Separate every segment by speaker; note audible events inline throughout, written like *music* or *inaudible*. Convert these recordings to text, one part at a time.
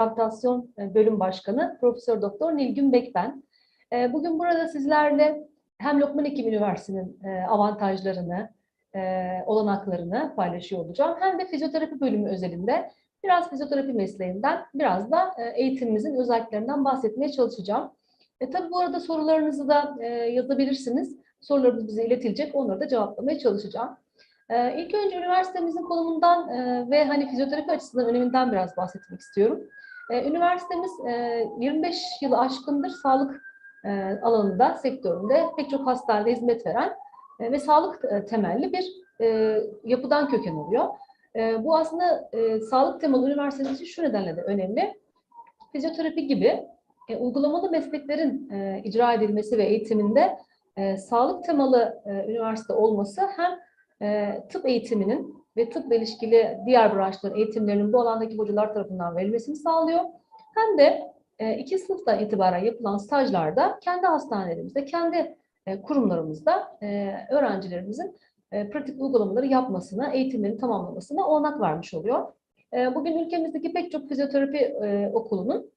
Speaker 1: Transplantasyon e, Bölüm Başkanı Profesör Doktor Nilgün Bekben. E, Bugün burada sizlerle hem Lokman Hekim Üniversitesi'nin e, avantajlarını, olanaklarını paylaşıyor olacağım. Hem de fizyoterapi bölümü özelinde biraz fizyoterapi mesleğinden, biraz da eğitimimizin özelliklerinden bahsetmeye çalışacağım. E, tabii bu arada sorularınızı da yazabilirsiniz. Sorularınız bize iletilecek, onları da cevaplamaya çalışacağım. İlk önce üniversitemizin konumundan ve hani fizyoterapi açısından öneminden biraz bahsetmek istiyorum. E, üniversitemiz e, 25 yılı aşkındır sağlık e, alanında, sektöründe pek çok hastanede hizmet veren e, ve sağlık e, temelli bir e, yapıdan köken alıyor. E, bu aslında e, sağlık temalı üniversitemiz için şu nedenle de önemli. Fizyoterapi gibi e, uygulamalı mesleklerin e, icra edilmesi ve eğitiminde e, sağlık temalı e, üniversite olması hem e, tıp eğitiminin ve tıpla ilişkili diğer branşların eğitimlerinin bu alandaki hocalar tarafından verilmesini sağlıyor. Hem de e, iki sınıftan itibaren yapılan stajlarda kendi hastanelerimizde, kendi e, kurumlarımızda e, öğrencilerimizin e, pratik uygulamaları yapmasına, eğitimlerini tamamlamasına olanak vermiş oluyor. Bugün ülkemizdeki pek çok fizyoterapi okulunun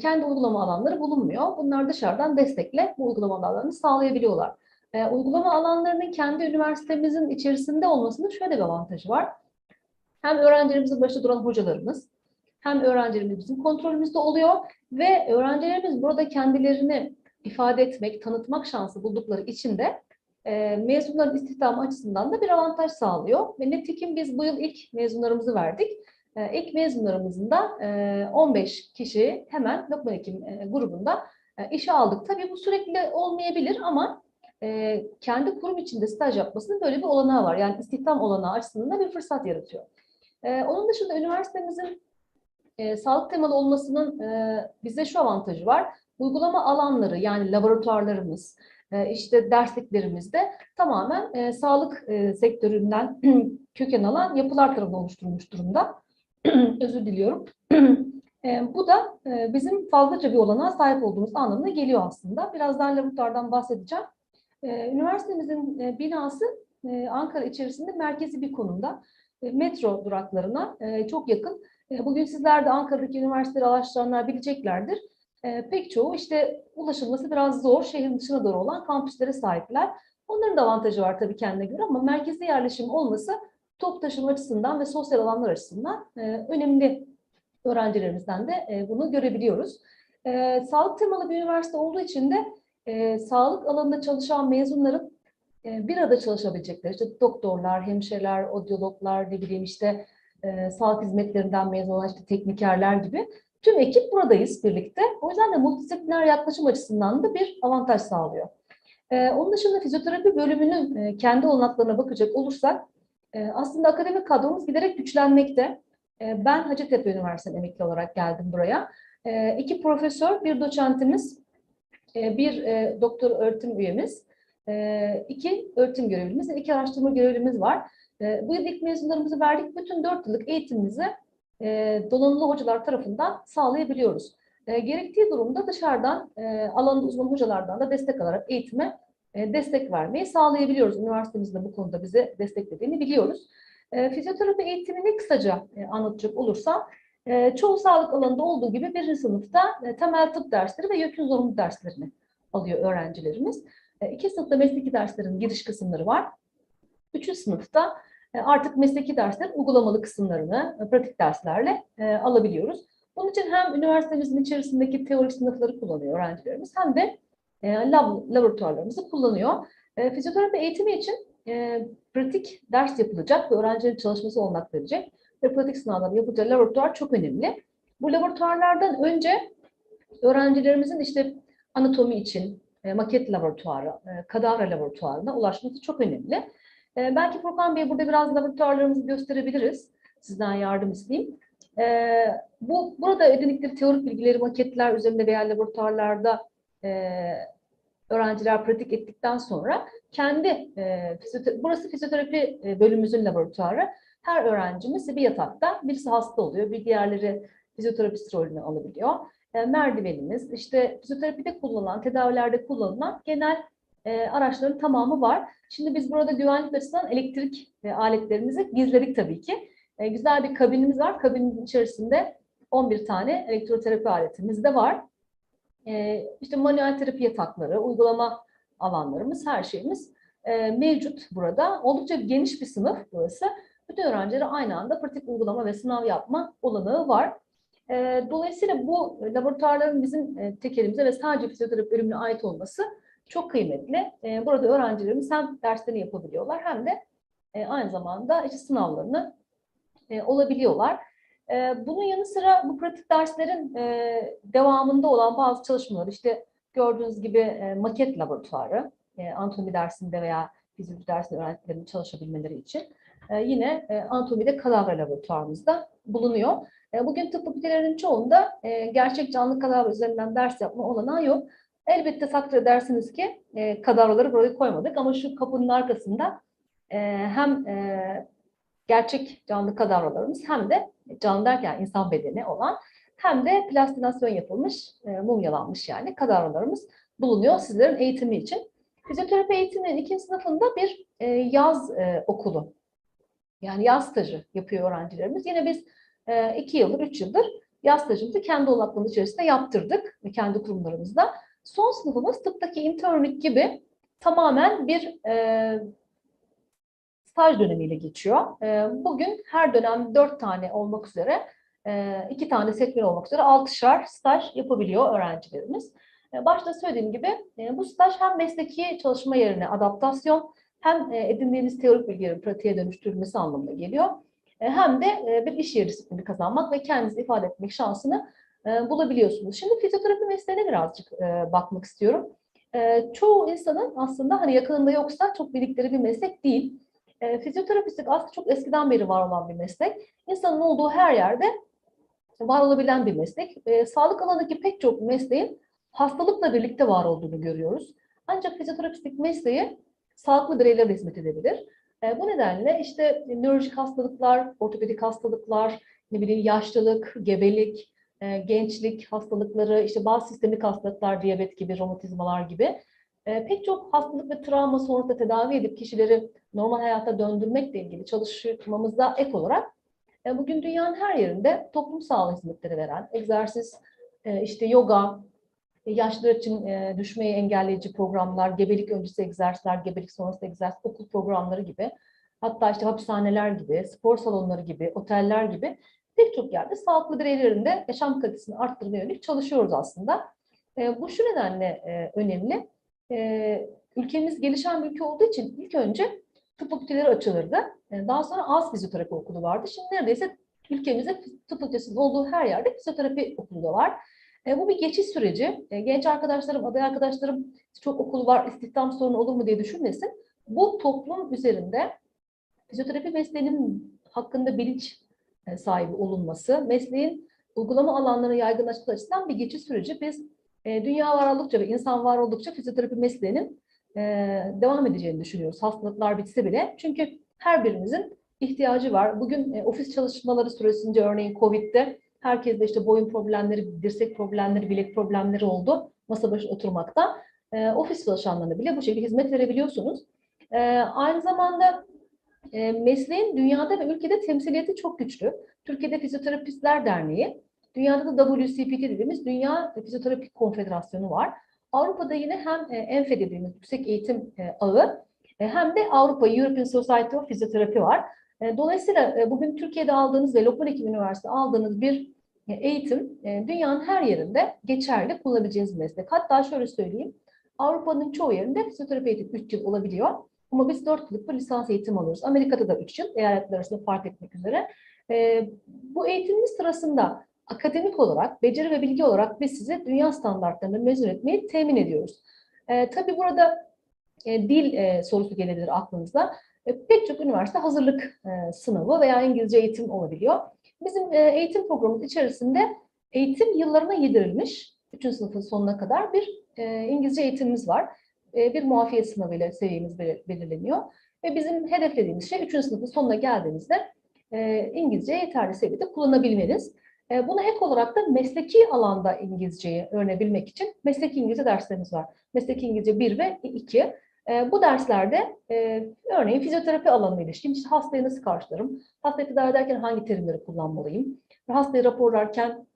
Speaker 1: kendi uygulama alanları bulunmuyor. Bunlar dışarıdan destekle bu uygulama alanlarını sağlayabiliyorlar. E, uygulama alanlarının kendi üniversitemizin içerisinde olmasının şöyle bir avantajı var. Hem öğrencilerimizin başında duran hocalarımız, hem öğrencilerimiz bizim kontrolümüzde oluyor ve öğrencilerimiz burada kendilerini ifade etmek, tanıtmak şansı buldukları için de e, mezunların istihdamı açısından da bir avantaj sağlıyor. Ve nitekim biz bu yıl ilk mezunlarımızı verdik. E, ilk mezunlarımızın da e, 15 kişi hemen Lokman Hekim e, grubunda e, işe aldık. Tabii bu sürekli olmayabilir ama e, kendi kurum içinde staj yapmasının böyle bir olanağı var. Yani istihdam olanağı açısından da bir fırsat yaratıyor. E, onun dışında üniversitemizin e, sağlık temalı olmasının e, bize şu avantajı var. Uygulama alanları yani laboratuvarlarımız, e, işte dersliklerimizde tamamen e, sağlık e, sektöründen *clears throat* köken alan yapılar tarafından oluşturulmuş durumda. *clears throat* Özür diliyorum. *clears throat* E, bu da e, bizim fazlaca bir olanağa sahip olduğumuz anlamına geliyor aslında. Birazdan laboratuvardan bahsedeceğim. E, üniversitemizin e, binası e, Ankara içerisinde merkezi bir konumda. E, metro duraklarına çok yakın. Bugün sizler de Ankara'daki üniversiteleri araştıranlar bileceklerdir. Pek çoğu işte ulaşılması biraz zor, şehrin dışına doğru olan kampüslere sahipler. Onların da avantajı var tabii kendine göre ama merkezde yerleşim olması top taşıma açısından ve sosyal alanlar açısından önemli öğrencilerimizden de bunu görebiliyoruz. Sağlık temalı bir üniversite olduğu için de e, sağlık alanında çalışan mezunların e, bir arada çalışabilecekleri, işte doktorlar, hemşireler, odyologlar, ne bileyim işte e, sağlık hizmetlerinden mezun olan işte teknikerler gibi tüm ekip buradayız birlikte. O yüzden de multidisipliner yaklaşım açısından da bir avantaj sağlıyor. E, onun dışında fizyoterapi bölümünün e, kendi olanaklarına bakacak olursak e, aslında akademik kadromuz giderek güçlenmekte. E, ben Hacettepe Üniversitesi emekli olarak geldim buraya. E, iki profesör, bir doçentimiz, bir e, doktor öğretim üyemiz, e, iki öğretim görevlimiz, iki araştırma görevlimiz var. E, bu yıl ilk mezunlarımızı verdik. Bütün dört yıllık eğitimimizi e, donanımlı hocalar tarafından sağlayabiliyoruz. Gerektiği durumda dışarıdan e, alanında uzman hocalardan da destek alarak eğitime destek vermeyi sağlayabiliyoruz. Üniversitemizin de bu konuda bize desteklediğini biliyoruz. Fizyoterapi eğitimini kısaca anlatacak olursam, çoğu sağlık alanında olduğu gibi birinci sınıfta e, temel tıp dersleri ve YÖK'ün zorunlu derslerini alıyor öğrencilerimiz. E, iki sınıfta mesleki derslerin giriş kısımları var. Üçüncü sınıfta e, artık mesleki derslerin uygulamalı kısımlarını pratik derslerle alabiliyoruz. Bunun için hem üniversitemizin içerisindeki teorik sınıfları kullanıyor öğrencilerimiz hem de lab, laboratuvarlarımızı kullanıyor. Fizyoterapi eğitimi için pratik ders yapılacak ve öğrencilerin çalışması olanak verecek ve pratik sınavları yapılacağı laboratuvar çok önemli. Bu laboratuvarlardan önce öğrencilerimizin işte anatomi için e, maket laboratuvarı, e, kadavra laboratuvarına ulaşması çok önemli. E, belki Furkan Bey burada biraz laboratuvarlarımızı gösterebiliriz. Sizden yardım isteyeyim. E, bu Burada edindikleri teorik bilgileri maketler üzerinde veya laboratuvarlarda öğrenciler pratik ettikten sonra kendi burası fizyoterapi bölümümüzün laboratuvarı. Her öğrencimiz bir yatakta, birisi hasta oluyor, bir diğerleri fizyoterapist rolünü alabiliyor. E, merdivenimiz, işte fizyoterapide kullanılan, tedavilerde kullanılan genel e, araçların tamamı var. Şimdi biz burada güvenlik açısından elektrik e, aletlerimizi gizledik tabii ki. E, güzel bir kabinimiz var. Kabinin içerisinde 11 tane elektroterapi aletimiz de var. E, işte manuel terapi yatakları, uygulama alanlarımız, her şeyimiz e, mevcut burada. Oldukça geniş bir sınıf burası. Bütün öğrencilere aynı anda pratik uygulama ve sınav yapma olanağı var. E, dolayısıyla bu laboratuvarların bizim e, tekelimize ve sadece fizyoterapi bölümüne ait olması çok kıymetli. E, burada öğrencilerimiz hem derslerini yapabiliyorlar hem de e, aynı zamanda işte sınavlarını e, olabiliyorlar. E, bunun yanı sıra bu pratik derslerin devamında olan bazı çalışmalar işte gördüğünüz gibi maket laboratuvarı, anatomi dersinde veya fizyoloji dersinde öğrencilerin çalışabilmeleri için yine e, anatomide kadavra laboratuvarımızda bulunuyor. E, bugün tıp fakültelerinin çoğunda e, gerçek canlı kadavra üzerinden ders yapma olanağı yok. Elbette takdir edersiniz ki kadavraları buraya koymadık ama şu kapının arkasında hem gerçek canlı kadavralarımız hem de canlı derken insan bedeni olan hem de plastinasyon yapılmış, mumyalanmış yani kadavralarımız bulunuyor sizlerin eğitimi için. Fizyoterapi eğitiminin ikinci sınıfında bir yaz okulu, yani yaz stajı yapıyor öğrencilerimiz. Yine biz e, iki yıldır, üç yıldır yaz stajımızı kendi olaklığımız içerisinde yaptırdık ve kendi kurumlarımızda. Son sınıfımız tıptaki internlik gibi tamamen bir e, staj dönemiyle geçiyor. E, bugün her dönem dört tane olmak üzere, e, iki tane sekmen olmak üzere altışar staj yapabiliyor öğrencilerimiz. E, başta söylediğim gibi e, bu staj hem mesleki çalışma yerine adaptasyon hem e, edindiğiniz teorik bilgilerin pratiğe dönüştürülmesi anlamına geliyor. E, hem de e, bir iş yeri disiplini kazanmak ve kendinizi ifade etmek şansını bulabiliyorsunuz. Şimdi fizyoterapi mesleğine birazcık bakmak istiyorum. Çoğu insanın aslında hani yakınında yoksa çok bildikleri bir meslek değil. Fizyoterapistlik aslında çok eskiden beri var olan bir meslek. İnsanın olduğu her yerde var olabilen bir meslek. Sağlık alanındaki pek çok mesleğin hastalıkla birlikte var olduğunu görüyoruz. Ancak fizyoterapistlik mesleği sağlıklı bireylere hizmet edebilir. E, bu nedenle işte nörolojik hastalıklar, ortopedik hastalıklar, ne bileyim yaşlılık, gebelik, e, gençlik hastalıkları, işte bazı sistemik hastalıklar, diyabet gibi, romatizmalar gibi e, pek çok hastalık ve travma sonrasında tedavi edip kişileri normal hayata döndürmekle ilgili çalışmamızda ek olarak e, bugün dünyanın her yerinde toplum sağlığı hizmetleri veren, egzersiz, e, işte yoga, yaşlılar için e, düşmeyi engelleyici programlar, gebelik öncesi egzersizler, gebelik sonrası egzersiz, okul programları gibi, hatta işte hapishaneler gibi, spor salonları gibi, oteller gibi pek çok yerde sağlıklı bireylerin de yaşam kalitesini arttırmaya yönelik çalışıyoruz aslında. E, bu şu nedenle e, önemli. E, ülkemiz gelişen bir ülke olduğu için ilk önce tıp fakülteleri açılırdı. Daha sonra az fizyoterapi okulu vardı. Şimdi neredeyse ülkemizde tıp fakültesinin olduğu her yerde fizyoterapi okulu da var. E, bu bir geçiş süreci. E, genç arkadaşlarım, aday arkadaşlarım çok okul var, istihdam sorunu olur mu diye düşünmesin. Bu toplum üzerinde fizyoterapi mesleğinin hakkında bilinç e, sahibi olunması, mesleğin uygulama alanlarına yaygınlaşması açısından bir geçiş süreci. Biz e, dünya var oldukça ve insan var oldukça fizyoterapi mesleğinin e, devam edeceğini düşünüyoruz. Hastalıklar bitse bile. Çünkü her birimizin ihtiyacı var. Bugün e, ofis çalışmaları süresince örneğin COVID'de herkeste işte boyun problemleri, dirsek problemleri, bilek problemleri oldu. Masa başı oturmakta. E, ofis çalışanlarına bile bu şekilde hizmet verebiliyorsunuz. E, aynı zamanda e, mesleğin dünyada ve ülkede temsiliyeti çok güçlü. Türkiye'de Fizyoterapistler Derneği, dünyada da WCPT dediğimiz Dünya Fizyoterapi Konfederasyonu var. Avrupa'da yine hem e, ENFE dediğimiz yüksek eğitim e, ağı e, hem de Avrupa European Society of Physiotherapy var. E, dolayısıyla e, bugün Türkiye'de aldığınız ve Lokman Hekim Üniversitesi aldığınız bir e, eğitim dünyanın her yerinde geçerli kullanabileceğiniz meslek. Hatta şöyle söyleyeyim, Avrupa'nın çoğu yerinde fizyoterapi eğitim 3 yıl olabiliyor. Ama biz 4 yıllık bir lisans eğitim alıyoruz. Amerika'da da 3 yıl, eyaletler arasında fark etmek üzere. Bu eğitimimiz sırasında akademik olarak, beceri ve bilgi olarak biz size dünya standartlarını mezun etmeyi temin ediyoruz. Tabii burada dil sorusu gelebilir aklınıza. Pek çok üniversite hazırlık e, sınavı veya İngilizce eğitim olabiliyor. Bizim e, eğitim programımız içerisinde eğitim yıllarına yedirilmiş, 3. sınıfın sonuna kadar bir e, İngilizce eğitimimiz var. Bir muafiyet sınavıyla seviyemiz belirleniyor. Ve bizim hedeflediğimiz şey 3. sınıfın sonuna geldiğimizde İngilizce yeterli seviyede kullanabilmeniz. Buna ek olarak da mesleki alanda İngilizceyi öğrenebilmek için mesleki İngilizce derslerimiz var. Mesleki İngilizce 1 ve 2. E, bu derslerde e, örneğin fizyoterapi alanına ilişkin işte hastayı nasıl karşılarım, hastayı tedavi ederken hangi terimleri kullanmalıyım, hastayı raporlarken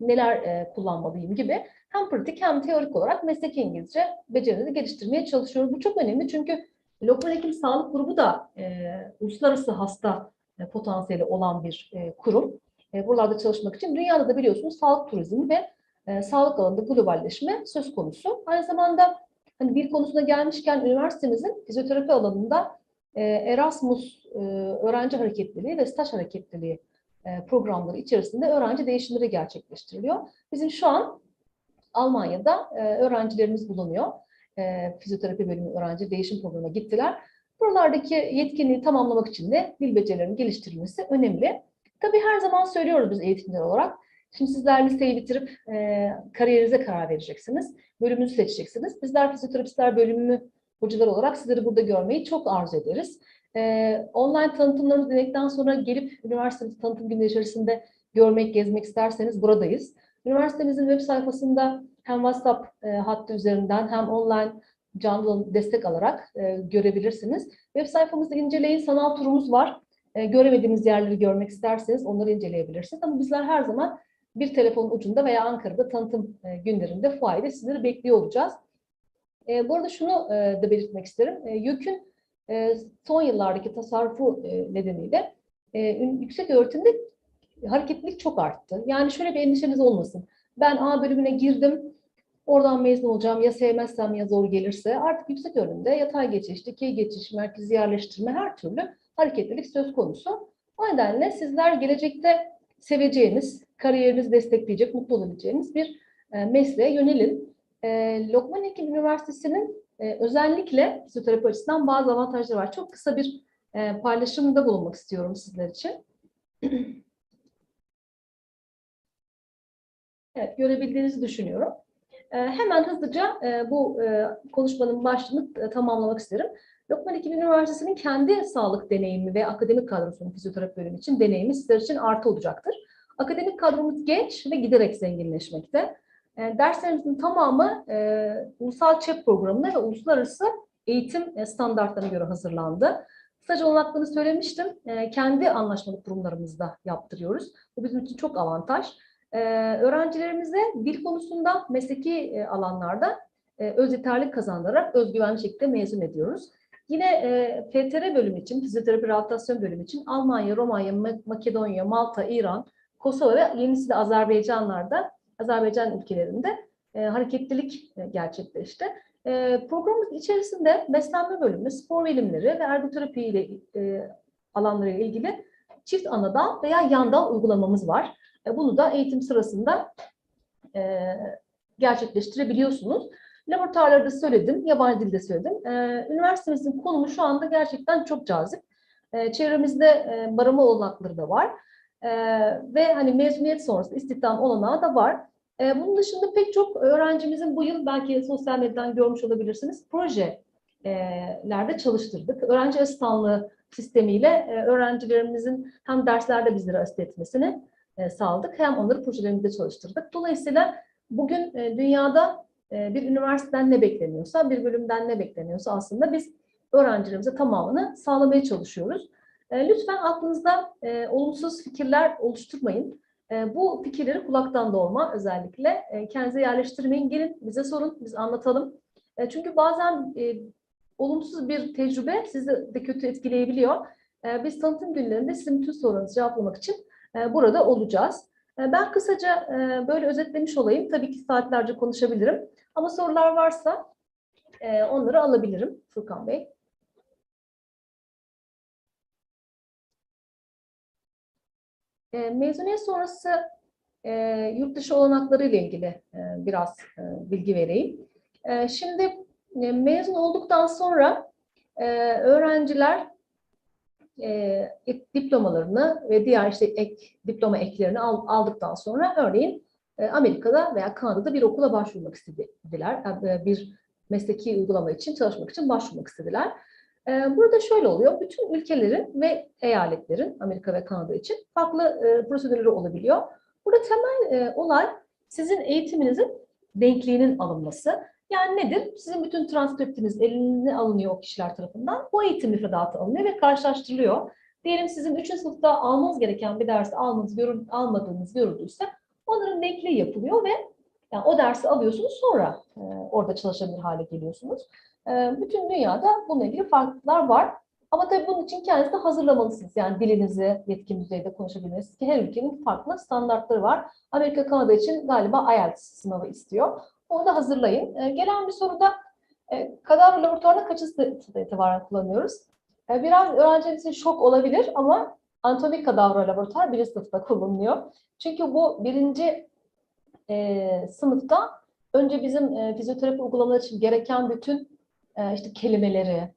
Speaker 1: neler e, kullanmalıyım gibi hem pratik hem teorik olarak mesleki İngilizce becerileri geliştirmeye çalışıyoruz. Bu çok önemli çünkü Lokman Hekim Sağlık Grubu da e, uluslararası hasta e, potansiyeli olan bir e, kurum. E, buralarda çalışmak için dünyada da biliyorsunuz sağlık turizmi ve e, sağlık alanında globalleşme söz konusu. Aynı zamanda hani bir konusuna gelmişken üniversitemizin fizyoterapi alanında e, Erasmus e, öğrenci hareketliliği ve staj hareketliliği e, programları içerisinde öğrenci değişimleri gerçekleştiriliyor. Bizim şu an Almanya'da öğrencilerimiz bulunuyor. E, fizyoterapi bölümü öğrenci değişim programına gittiler. Buralardaki yetkinliği tamamlamak için de dil becerilerinin geliştirilmesi önemli. Tabii her zaman söylüyoruz biz eğitimciler olarak. Şimdi sizler liseyi bitirip e, kariyerinize karar vereceksiniz. Bölümünüzü seçeceksiniz. Bizler fizyoterapistler bölümü hocalar olarak sizleri burada görmeyi çok arzu ederiz. E, online tanıtımlarımızı dinledikten sonra gelip üniversitemizin tanıtım günleri içerisinde görmek, gezmek isterseniz buradayız. Üniversitemizin web sayfasında hem WhatsApp e, hattı üzerinden hem online canlı destek alarak e, görebilirsiniz. Web sayfamızı inceleyin. Sanal turumuz var. E, göremediğiniz yerleri görmek isterseniz onları inceleyebilirsiniz. Ama bizler her zaman bir telefonun ucunda veya Ankara'da tanıtım e, günlerinde fuayede sizleri bekliyor olacağız. E, bu arada şunu e, da belirtmek isterim. E, YÖK'ün e, son yıllardaki tasarrufu nedeniyle yüksek öğretimde hareketlilik çok arttı. Yani şöyle bir endişeniz olmasın. Ben A bölümüne girdim, oradan mezun olacağım ya sevmezsem ya zor gelirse artık yüksek öğrenimde yatay geçiş, dikey geçiş, merkezi yerleştirme her türlü hareketlilik söz konusu. O nedenle sizler gelecekte seveceğiniz, kariyerinizi destekleyecek, mutlu olabileceğiniz bir e, mesleğe yönelin. E, Lokman Hekim Üniversitesi'nin e, özellikle fizyoterapi açısından bazı avantajları var. Çok kısa bir e, paylaşımda bulunmak istiyorum sizler için. *clears throat* Evet, görebildiğinizi düşünüyorum. E, hemen hızlıca e, bu e, konuşmanın başlığını e, tamamlamak isterim. Lokman Hekim Üniversitesi'nin kendi sağlık deneyimi ve akademik kadrosunun fizyoterapi bölümü için deneyimi sizler için artı olacaktır. Akademik kadromuz genç ve giderek zenginleşmekte. E, derslerimizin tamamı e, ulusal ÇEP programına ve uluslararası eğitim e, standartlarına göre hazırlandı. Staj olanaklarını söylemiştim. E, kendi anlaşmalı kurumlarımızda yaptırıyoruz. Bu bizim için çok avantaj. E, öğrencilerimize dil konusunda mesleki e, alanlarda e, öz yeterlik kazandırarak özgüvenli şekilde mezun ediyoruz. Yine e, FTR bölümü için, fizyoterapi rehabilitasyon bölümü için Almanya, Romanya, Makedonya, Malta, İran, Kosova ve yenisi de Azerbaycanlar'da, Azerbaycan ülkelerinde e, hareketlilik e, gerçekleşti. E, programımız içerisinde beslenme bölümü, spor bilimleri ve ergoterapi ile e, alanları ile ilgili çift anadan veya yandan uygulamamız var. E, bunu da eğitim sırasında e, gerçekleştirebiliyorsunuz. Laboratuvarlarda söyledim, yabancı dilde söyledim. Ee, üniversitemizin konumu şu anda gerçekten çok cazip. Ee, çevremizde e, barama olanakları da var. Ee, ve hani mezuniyet sonrası istihdam olanağı da var. Ee, bunun dışında pek çok öğrencimizin bu yıl belki sosyal medyadan görmüş olabilirsiniz projelerde çalıştırdık. Öğrenci asistanlığı sistemiyle e, öğrencilerimizin hem derslerde bizlere asist etmesini e, sağladık hem onları projelerimizde çalıştırdık. Dolayısıyla bugün e, dünyada e, bir üniversiteden ne bekleniyorsa, bir bölümden ne bekleniyorsa aslında biz öğrencilerimize tamamını sağlamaya çalışıyoruz. E, lütfen aklınızda e, olumsuz fikirler oluşturmayın. Bu fikirleri kulaktan dolma özellikle kendinize yerleştirmeyin. Gelin bize sorun, biz anlatalım. Çünkü bazen olumsuz bir tecrübe sizi de kötü etkileyebiliyor. Biz tanıtım günlerinde sizin bütün sorularınızı cevaplamak için burada olacağız. Ben kısaca böyle özetlemiş olayım. Tabii ki saatlerce konuşabilirim. Ama sorular varsa onları alabilirim Furkan Bey. Mezuniyet sonrası yurt dışı olanakları ile ilgili biraz bilgi vereyim. Şimdi mezun olduktan sonra öğrenciler e, diplomalarını ve diğer işte ek diploma eklerini al, aldıktan sonra örneğin e, Amerika'da veya Kanada'da bir okula başvurmak istediler. E, bir mesleki uygulama için çalışmak için başvurmak istediler. E, burada şöyle oluyor. Bütün ülkelerin ve eyaletlerin Amerika ve Kanada için farklı e, prosedürleri olabiliyor. Burada temel e, olay sizin eğitiminizin denkliğinin alınması. Yani nedir? Sizin bütün transkriptiniz eline alınıyor o kişiler tarafından. O eğitim müfredatı alınıyor ve karşılaştırılıyor. Diyelim sizin 3. sınıfta almanız gereken bir dersi almanız, görün, almadığınız görüldüyse onların netliği yapılıyor ve yani o dersi alıyorsunuz sonra e, orada çalışabilir hale geliyorsunuz. E, bütün dünyada bununla ilgili farklılıklar var. Ama tabii bunun için kendinizi de hazırlamalısınız. Yani dilinizi yetkin düzeyde konuşabilmeniz ki her ülkenin farklı standartları var. Amerika, Kanada için galiba IELTS sınavı istiyor. Onu da hazırlayın. E, gelen bir soruda e, kadavra laboratuvarında kaçı sınıfta itibaren kullanıyoruz? E, biraz öğrenciler için şok olabilir ama anatomik kadavra laboratuvar birinci sınıfta kullanılıyor. Çünkü bu birinci e, sınıfta önce bizim e, fizyoterapi uygulamaları için gereken bütün e, işte kelimeleri,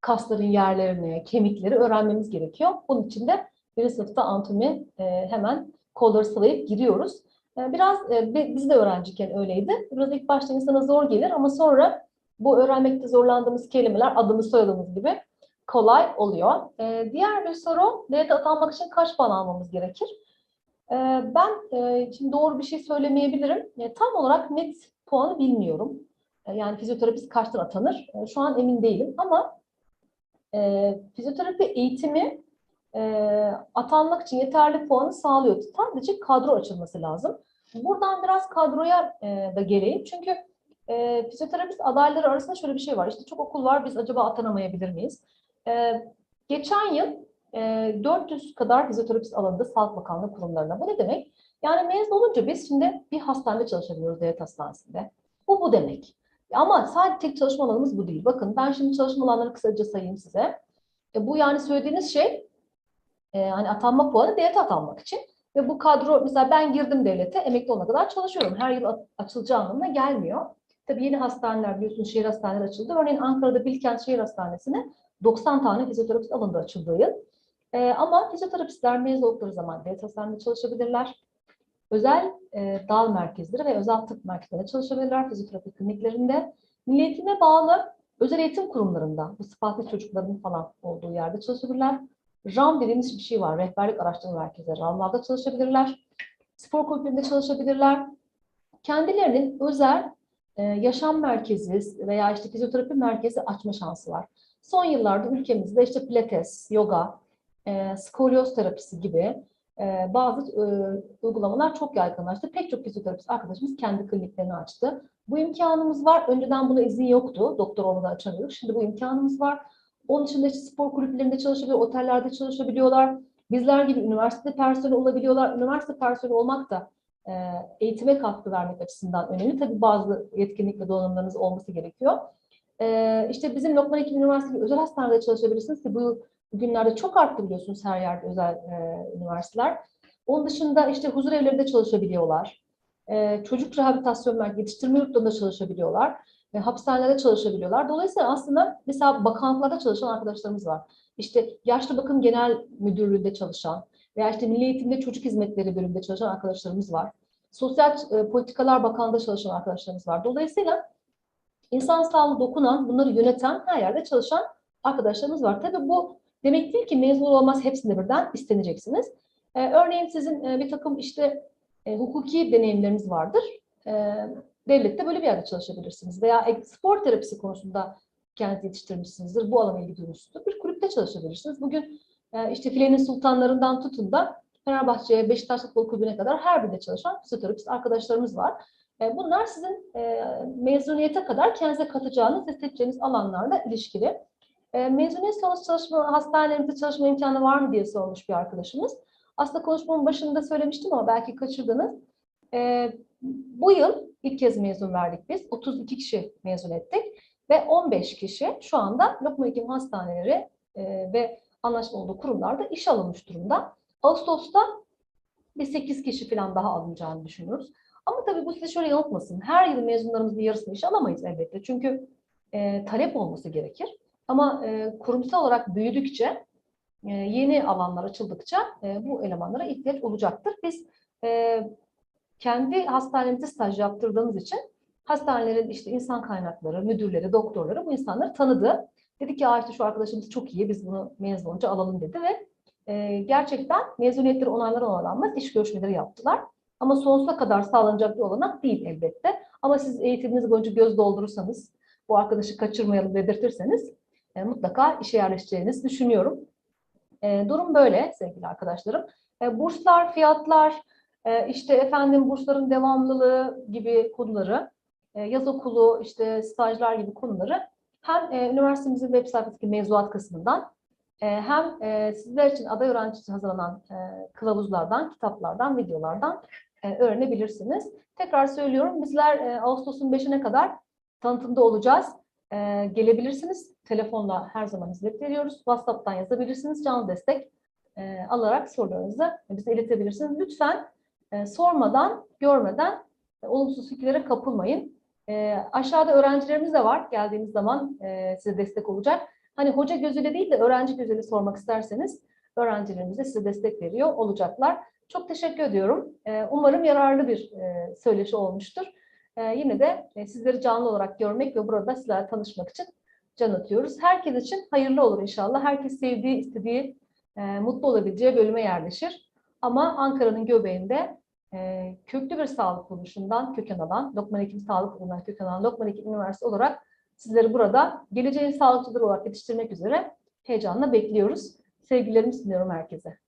Speaker 1: kasların yerlerini, kemikleri öğrenmemiz gerekiyor. Bunun için de birinci sınıfta anatomi e, hemen kolları sıvayıp giriyoruz. E, biraz e, bi- biz de öğrenciyken öyleydi. Biraz ilk başta insana zor gelir ama sonra bu öğrenmekte zorlandığımız kelimeler adımız soyadımız gibi kolay oluyor. E, diğer bir soru, devlete atanmak için kaç puan almamız gerekir? E, ben e, şimdi doğru bir şey söylemeyebilirim. E, tam olarak net puanı bilmiyorum. E, yani fizyoterapist kaçtan atanır? Şu an emin değilim ama fizyoterapi eğitimi atanmak için yeterli puanı sağlıyor. Sadece kadro açılması lazım. Buradan biraz kadroya da geleyim. Çünkü fizyoterapist adayları arasında şöyle bir şey var. İşte çok okul var, biz acaba atanamayabilir miyiz? Geçen yıl 400 kadar fizyoterapist alındı Sağlık Bakanlığı kurumlarına. Bu ne demek? Yani mezun olunca biz şimdi bir hastanede çalışabiliyoruz, devlet hastanesinde. Bu bu demek. Ama sadece tek çalışma alanımız bu değil. Bakın ben şimdi çalışma alanlarını kısaca sayayım size. E, bu yani söylediğiniz şey e, hani atanma puanı devlete atanmak için. Ve bu kadro mesela ben girdim devlete emekli olana kadar çalışıyorum. Her yıl açılacağı anlamına gelmiyor. Tabii yeni hastaneler biliyorsunuz şehir hastaneleri açıldı. Örneğin Ankara'da Bilkent Şehir Hastanesi'ne 90 tane fizyoterapist alındı açıldığı yıl. E, ama fizyoterapistler mezun oldukları zaman devlet hastanesinde çalışabilirler. Özel e, dal merkezleri ve özel tıp merkezlerinde çalışabilirler. Fizyoterapi kliniklerinde. Milli eğitime bağlı özel eğitim kurumlarında, bu sıfatlı çocukların falan olduğu yerde çalışabilirler. RAM dediğimiz bir şey var. Rehberlik Araştırma Merkezi. RAM'larda çalışabilirler. Spor kulüplerinde çalışabilirler. Kendilerinin özel e, yaşam merkezi veya işte fizyoterapi merkezi açma şansı var. Son yıllarda ülkemizde işte pilates, yoga, e, skolyoz terapisi gibi e, bazı e, uygulamalar çok yaygınlaştı. Pek çok fizyoterapist arkadaşımız kendi kliniklerini açtı. Bu imkanımız var. Önceden buna izin yoktu. Doktor olmadan açamıyorduk. Şimdi bu imkanımız var. Onun dışında işte spor kulüplerinde çalışabiliyor, otellerde çalışabiliyorlar. Bizler gibi üniversite personeli olabiliyorlar. Üniversite personeli olmak da e, eğitime katkı vermek açısından önemli. Tabii bazı yetkinlik ve donanımlarınız olması gerekiyor. E, işte bizim Lokman Hekim Üniversitesi özel hastanede çalışabilirsiniz ki bu bugünlerde çok arttı biliyorsunuz her yerde özel e, üniversiteler. Onun dışında işte huzur evlerinde çalışabiliyorlar. E, çocuk rehabilitasyon merkezi, yetiştirme yurtlarında çalışabiliyorlar. E, hapishanelerde çalışabiliyorlar. Dolayısıyla aslında mesela bakanlıklarda çalışan arkadaşlarımız var. İşte Yaşlı Bakım Genel Müdürlüğü'nde çalışan veya işte Milli Eğitimde Çocuk Hizmetleri bölümünde çalışan arkadaşlarımız var. Sosyal e, Politikalar Bakanlığı'nda çalışan arkadaşlarımız var. Dolayısıyla insan sağlığı dokunan, bunları yöneten her yerde çalışan arkadaşlarımız var. Tabii bu demek değil ki mezun olmaz hepsinde birden isteneceksiniz. E, örneğin sizin e, bir takım işte e, hukuki deneyimleriniz vardır. E, devlette böyle bir yerde çalışabilirsiniz. Veya spor terapisi konusunda kendinizi yetiştirmişsinizdir. Bu alana ilgi. Bir kulüpte çalışabilirsiniz. Bugün e, işte filenin sultanlarından tutun da Fenerbahçe'ye, Beşiktaş Futbol Kulübü'ne kadar her birinde çalışan fizyoterapist arkadaşlarımız var. E, bunlar sizin e, mezuniyete kadar kendinize katacağınız ve seçeceğiniz alanlarla ilişkili. E, mezuniyet sonrası çalışma, hastanelerimizde çalışma imkanı var mı diye sormuş bir arkadaşımız. Aslında konuşmamın başında söylemiştim ama belki kaçırdınız. E, bu yıl ilk kez mezun verdik biz. 32 kişi mezun ettik ve 15 kişi şu anda Lokma Hekim Hastaneleri e, ve anlaşma olduğu kurumlarda iş alınmış durumda. Ağustos'ta bir 8 kişi falan daha alınacağını düşünüyoruz. Ama tabii bu sizi şöyle yanıltmasın. Her yıl mezunlarımızın yarısını iş alamayız elbette. Çünkü e, talep olması gerekir. Ama e, kurumsal olarak büyüdükçe, e, yeni alanlar açıldıkça e, bu elemanlara ihtiyaç olacaktır. Biz e, kendi hastanemizde staj yaptırdığımız için hastanelerin işte insan kaynakları, müdürleri, doktorları bu insanları tanıdı. Dedi ki işte şu arkadaşımız çok iyi, biz bunu mezun olunca alalım dedi ve e, gerçekten mezuniyetleri onaylar onaylanmaz iş görüşmeleri yaptılar. Ama sonsuza kadar sağlanacak bir olanak değil elbette. Ama siz eğitiminiz boyunca göz doldurursanız, bu arkadaşı kaçırmayalım dedirtirseniz e, mutlaka işe yerleşeceğinizi düşünüyorum. E, durum böyle sevgili arkadaşlarım. E, burslar, fiyatlar, e, işte efendim bursların devamlılığı gibi konuları, e, yaz okulu, işte stajlar gibi konuları hem e, üniversitemizin web sayfasındaki mevzuat kısmından e, hem e, sizler için aday öğrenci için hazırlanan e, kılavuzlardan, kitaplardan, videolardan öğrenebilirsiniz. Tekrar söylüyorum bizler Ağustos'un 5'ine kadar tanıtımda olacağız. E, gelebilirsiniz. Telefonla her zaman hizmet veriyoruz. WhatsApp'tan yazabilirsiniz. Canlı destek e, alarak sorularınızı bize iletebilirsiniz. Lütfen e, sormadan, görmeden e, olumsuz fikirlere kapılmayın. E, aşağıda öğrencilerimiz de var. Geldiğiniz zaman e, size destek olacak. Hani hoca gözüyle değil de öğrenci gözüyle sormak isterseniz öğrencilerimiz de size destek veriyor olacaklar. Çok teşekkür ediyorum. E, umarım yararlı bir e, söyleşi olmuştur. E, yine de e, sizleri canlı olarak görmek ve burada sizlerle tanışmak için can atıyoruz. Herkes için hayırlı olur inşallah. Herkes sevdiği, istediği, e, mutlu olabileceği bölüme yerleşir. Ama Ankara'nın göbeğinde e, köklü bir sağlık kuruluşundan köken alan, Lokman Hekim Sağlık Kurulu'ndan köken alan Lokman Hekim Üniversitesi olarak sizleri burada geleceğin sağlıkçıları olarak yetiştirmek üzere heyecanla bekliyoruz. Sevgilerimi sunuyorum herkese.